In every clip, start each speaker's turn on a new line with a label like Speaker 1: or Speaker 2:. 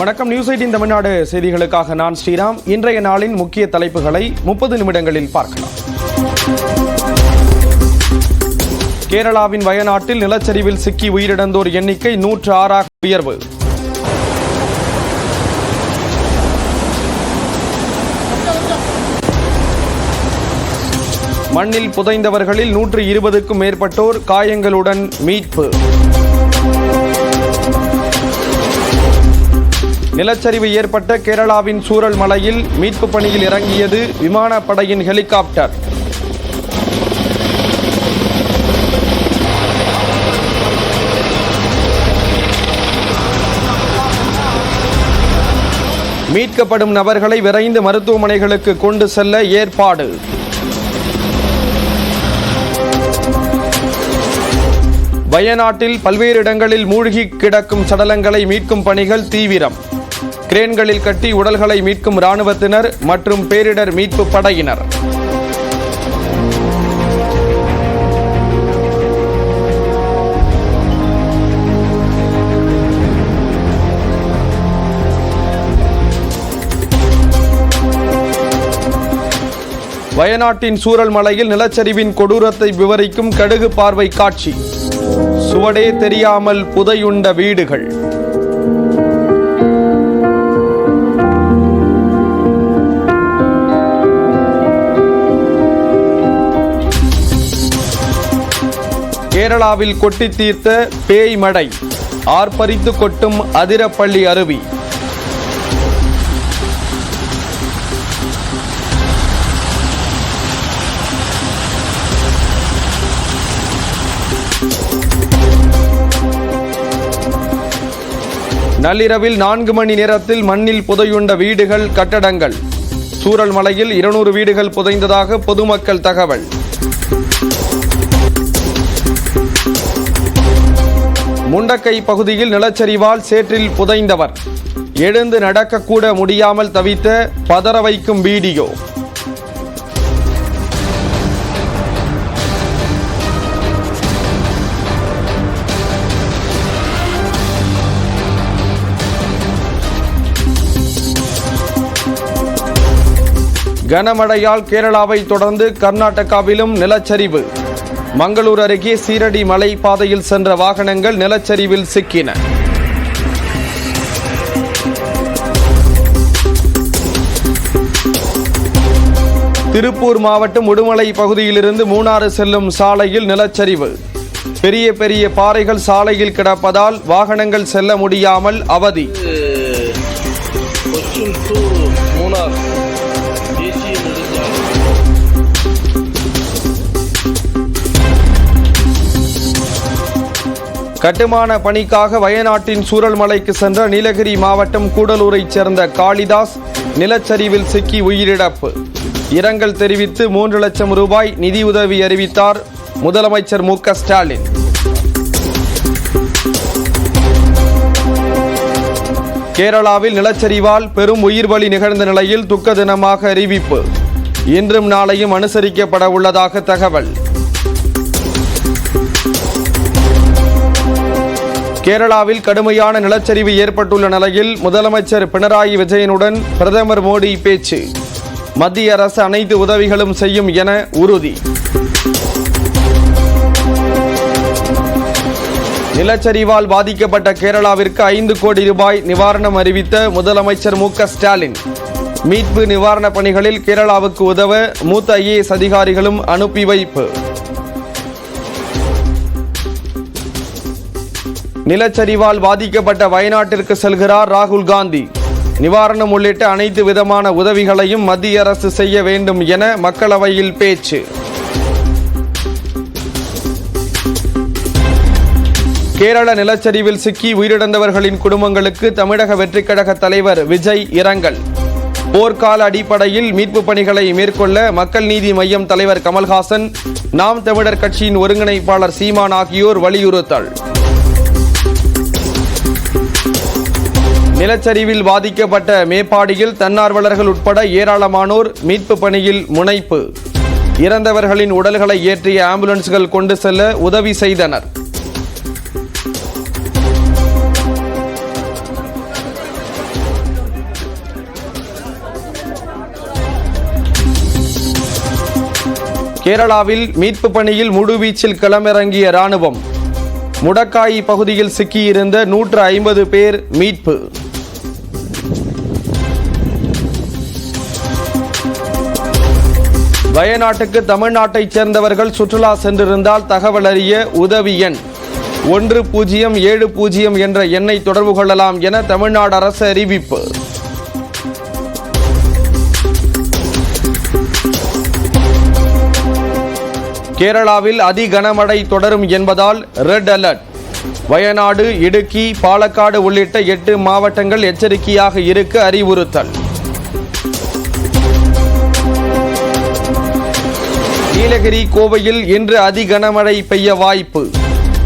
Speaker 1: வணக்கம். News eighteen Tamil Nadu செய்திகளுக்காக நான் ஸ்ரீராம். இன்றைய நாளின் முக்கிய தலைப்புகளை முப்பது நிமிடங்களில் பார்க்கலாம். கேரளாவின் வயநாட்டில் நிலச்சரிவில் சிக்கி உயிரிழந்தோர் எண்ணிக்கை நூற்று ஆறாக உயர்வு. மண்ணில் புதைந்தவர்களில் நூற்று இருபதுக்கும் மேற்பட்டோர் காயங்களுடன் மீட்பு. நிலச்சரிவு ஏற்பட்ட கேரளாவின் சூரல் மலையில் மீட்பு பணியில் இறங்கியது விமானப்படையின் ஹெலிகாப்டர். மீட்கப்படும் நபர்களை விரைந்து மருத்துவமனைகளுக்கு கொண்டு செல்ல ஏற்பாடு. வயநாட்டில் பல்வேறு இடங்களில் மூழ்கி கிடக்கும் சடலங்களை மீட்கும் பணிகள் தீவிரம். கிரேன்களில் கட்டி உடல்களை மீட்கும் ராணுவத்தினர் மற்றும் பேரிடர் மீட்பு படையினர். வயநாட்டின் சூரல் மலையில் நிலச்சரிவின் கொடூரத்தை விவரிக்கும் கடுகு பார்வை காட்சி. சுவடே தெரியாமல் புதையுண்ட வீடுகள். கேரளாவில் கொட்டி தீர்த்த பேய் மடை ஆர்ப்பரித்து கொட்டும் அதிரப்பள்ளி அருவி. நள்ளிரவில் நான்கு மணி நேரத்தில் மண்ணில் புதையுண்ட வீடுகள் கட்டடங்கள். சூரல் மலையில் இருநூறு வீடுகள் புதைந்ததாக பொதுமக்கள் தகவல். முண்டக்கை பகுதியில் நிலச்சரிவால் சேற்றில் புதைந்தவர். எழுந்து நடக்கக்கூட முடியாமல் தவித்த பதற வைக்கும் வீடியோ. கனமழையால் கேரளாவை தொடர்ந்து கர்நாடகாவிலும் நிலச்சரிவு. மங்களூர் அருகே சீரடி மலை பாதையில் சென்ற வாகனங்கள் நிலச்சரிவில் சிக்கின. திருப்பூர் மாவட்டம் உடுமலை பகுதியிலிருந்து மூணாறு செல்லும் சாலையில் நிலச்சரிவு. பெரிய பெரிய பாறைகள் சாலையில் கிடப்பதால் வாகனங்கள் செல்ல முடியாமல் அவதி. கட்டுமான பணிக்காக வயநாட்டின் சூரல்மலைக்கு சென்ற நீலகிரி மாவட்டம் கூடலூரைச் சேர்ந்த காளிதாஸ் நிலச்சரிவில் சிக்கி உயிரிழப்பு. இரங்கல் தெரிவித்து மூன்று லட்சம் ரூபாய் நிதியுதவி அறிவித்தார் முதலமைச்சர் மு ஸ்டாலின். கேரளாவில் நிலச்சரிவால் பெரும் உயிர்வலி நிகழ்ந்த நிலையில் துக்க தினமாக அறிவிப்பு. இன்றும் நாளையும் அனுசரிக்கப்பட உள்ளதாக தகவல். கேரளாவில் கடுமையான நிலச்சரிவு ஏற்பட்டுள்ள நிலையில் முதலமைச்சர் பினராயி விஜயனுடன் பிரதமர் மோடி பேச்சு. மத்திய அரசு அனைத்து உதவிகளும் செய்யும் என உறுதி. நிலச்சரிவால் பாதிக்கப்பட்ட கேரளாவிற்கு ஐந்து கோடி ரூபாய் நிவாரணம் அறிவித்த முதலமைச்சர் மு ஸ்டாலின். மீட்பு நிவாரணப் பணிகளில் கேரளாவுக்கு உதவ மூத்த ஐஏஎஸ் அதிகாரிகளும் அனுப்பி வைப்பு. நிலச்சரிவால் பாதிக்கப்பட்ட வயநாட்டிற்கு செல்கிறார் ராகுல் காந்தி. நிவாரணம் உள்ளிட்ட அனைத்து விதமான உதவிகளையும் மத்திய அரசு செய்ய வேண்டும் என மக்களவையில் பேச்சு. கேரள நிலச்சரிவில் சிக்கி உயிரிழந்தவர்களின் குடும்பங்களுக்கு தமிழக வெற்றிக் கழக தலைவர் விஜய் இரங்கல். போர்க்கால அடிப்படையில் மீட்பு பணிகளை மேற்கொள்ள மக்கள் நீதி மையம் தலைவர் கமல்ஹாசன் நாம் தமிழர் கட்சியின் ஒருங்கிணைப்பாளர் சீமான் ஆகியோர் வலியுறுத்தல். நிலச்சரிவில் பாதிக்கப்பட்ட மேப்பாடியில் தன்னார்வலர்கள் உட்பட ஏராளமானோர் மீட்பு பணியில் முனைப்பு. இறந்தவர்களின் உடல்களை ஏற்றிய ஆம்புலன்ஸ்கள் கொண்டு செல்ல உதவி செய்தனர். கேரளாவில் மீட்பு பணியில் முழுவீச்சில் களமிறங்கிய ராணுவம் முடக்காயி பகுதியில் சிக்கியிருந்த நூற்று ஐம்பது பேர் மீட்பு. வயநாட்டுக்கு தமிழ்நாட்டைச் சேர்ந்தவர்கள் சுற்றுலா சென்றிருந்தால் தகவல் அறிய உதவி எண் ஒன்று பூஜ்ஜியம் ஏழு பூஜ்ஜியம் என்ற எண்ணை தொடர்பு கொள்ளலாம் என தமிழ்நாடு அரசு அறிவிப்பு. கேரளாவில் அதி கனமழை தொடரும் என்பதால் ரெட் அலர்ட். வயநாடு இடுக்கி பாலக்காடு உள்ளிட்ட எட்டு மாவட்டங்கள் எச்சரிக்கையாக இருக்க அறிவுறுத்தல். நீலகிரி கோவையில் இன்று அதி கனமழை பெய்ய வாய்ப்பு.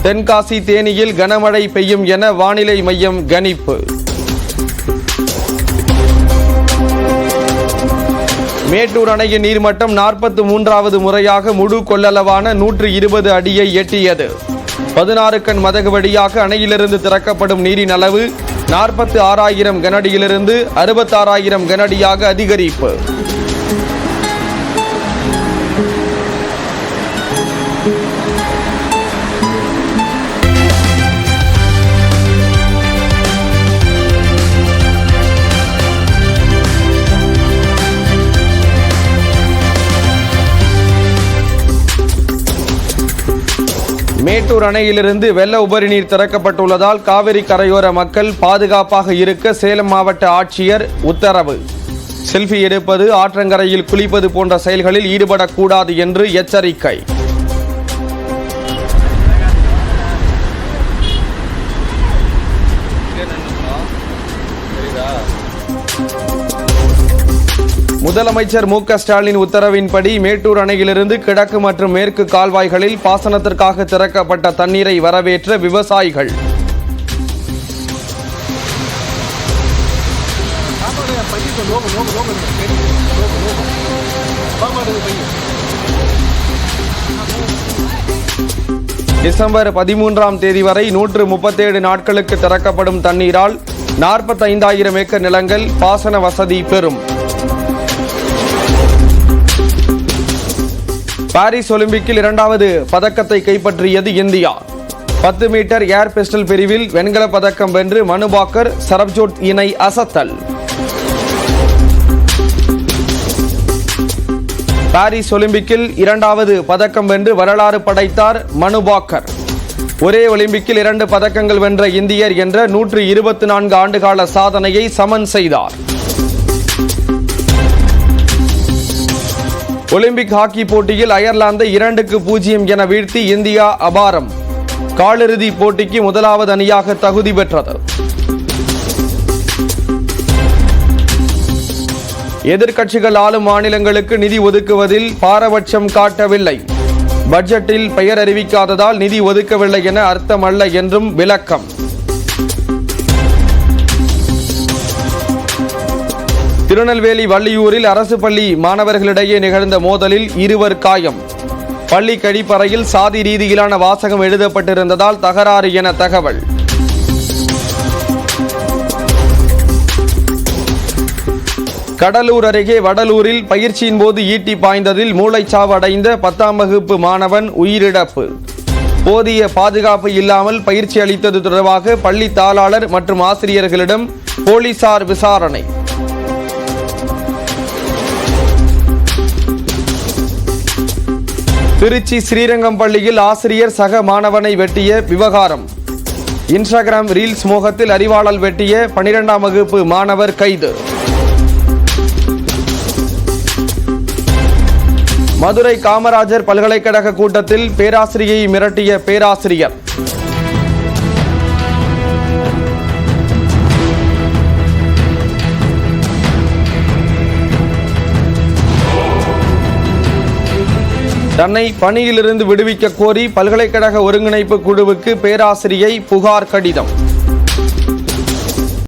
Speaker 1: தென்காசி தேனியில் கனமழை பெய்யும் என வானிலை மையம் கணிப்பு. மேட்டூர் அணையின் நீர்மட்டம் நாற்பத்து மூன்றாவது முறையாக முழு கொள்ளளவான நூற்று இருபது அடியை எட்டியது. பதினாறு கண் மதகு வழியாக அணையிலிருந்து திறக்கப்படும் நீரின் அளவு நாற்பத்து ஆறாயிரம் கனடியிலிருந்து அறுபத்தாறாயிரம் கனடியாக அதிகரிப்பு. மேட்டூர் அணையிலிருந்து வெள்ள உபரி நீர் திறக்கப்பட்டுள்ளதால் காவிரி கரையோர மக்கள் பாதுகாப்பாக இருக்க சேலம் மாவட்ட ஆட்சியர் உத்தரவு. செல்ஃபி எடுப்பது ஆற்றங்கரையில் குளிப்பது போன்ற செயல்களில் ஈடுபடக்கூடாது என்று எச்சரிக்கை. முதலமைச்சர் மு ஸ்டாலின் உத்தரவின்படி மேட்டூர் அணையிலிருந்து கிழக்கு மற்றும் மேற்கு கால்வாய்களில் பாசனத்திற்காக திறக்கப்பட்ட தண்ணீரை வரவேற்ற விவசாயிகள். டிசம்பர் பதிமூன்றாம் தேதி வரை நூற்று முப்பத்தேழு நாட்களுக்கு திறக்கப்படும் தண்ணீரால் நாற்பத்தைந்தாயிரம் ஏக்கர் நிலங்கள் பாசன வசதி பெறும். பாரிஸ் ஒலிம்பிக்கில் இரண்டாவது பதக்கத்தை கைப்பற்றியது இந்தியா. பத்து மீட்டர் ஏர் பிஸ்டல் பிரிவில் வெண்கல பதக்கம் வென்று மனுபாக்கர் சரப்ஜோட் இணை அசத்தல். பாரிஸ் ஒலிம்பிக்கில் இரண்டாவது பதக்கம் வென்று வரலாறு படைத்தார் மனுபாக்கர் ஒரே ஒலிம்பிக்கில் இரண்டு பதக்கங்கள் வென்ற இந்தியர் என்ற நூற்று இருபத்தி நான்கு ஆண்டுகால சாதனையை சமன் செய்தார். ஒலிம்பிக் ஹாக்கி போட்டியில் அயர்லாந்தை இரண்டுக்கு பூஜ்ஜியம் என வீழ்த்தி இந்தியா அபாரம். காலிறுதி போட்டிக்கு முதலாவது அணியாக தகுதி பெற்றது. எதிர்க்கட்சிகள் ஆளும் மாநிலங்களுக்கு நிதி ஒதுக்குவதில் பாரபட்சம் காட்டவில்லை. பட்ஜெட்டில் பெயர் அறிவிக்காததால் நிதி ஒதுக்கவில்லை என அர்த்தமல்ல என்றும் விளக்கம். திருநெல்வேலி வள்ளியூரில் அரசு பள்ளி மாணவர்களிடையே நிகழ்ந்த மோதலில் இருவர் காயம். பள்ளி கழிப்பறையில் சாதி ரீதியிலான வாசகம் எழுதப்பட்டிருந்ததால் தகராறு என தகவல். கடலூர் அருகே வடலூரில் பயிற்சியின் போது ஈட்டி பாய்ந்ததில் மூளைச்சாவு அடைந்த பத்தாம் வகுப்பு மாணவன் உயிரிழப்பு. போதிய பாதுகாப்பு இல்லாமல் பயிற்சி அளித்தது தொடர்பாக பள்ளி தாளாளர் மற்றும் ஆசிரியர்களிடம் போலீசார் விசாரணை. திருச்சி ஸ்ரீரங்கம் பள்ளியில் ஆசிரியர் சக மாணவனை வெட்டிய விவகாரம். இன்ஸ்டாகிராம் ரீல்ஸ் மோகத்தில் அறிவாளல் வெட்டிய பனிரெண்டாம் வகுப்பு மாணவர் கைது. மதுரை காமராஜர் பல்கலைக்கழக கூட்டத்தில் பேராசிரியை மிரட்டிய பேராசிரியர். தன்னை பணியிலிருந்து விடுவிக்க கோரி பல்கலைக்கழக ஒருங்கிணைப்பு குழுவுக்கு பேராசிரியை புகார் கடிதம்.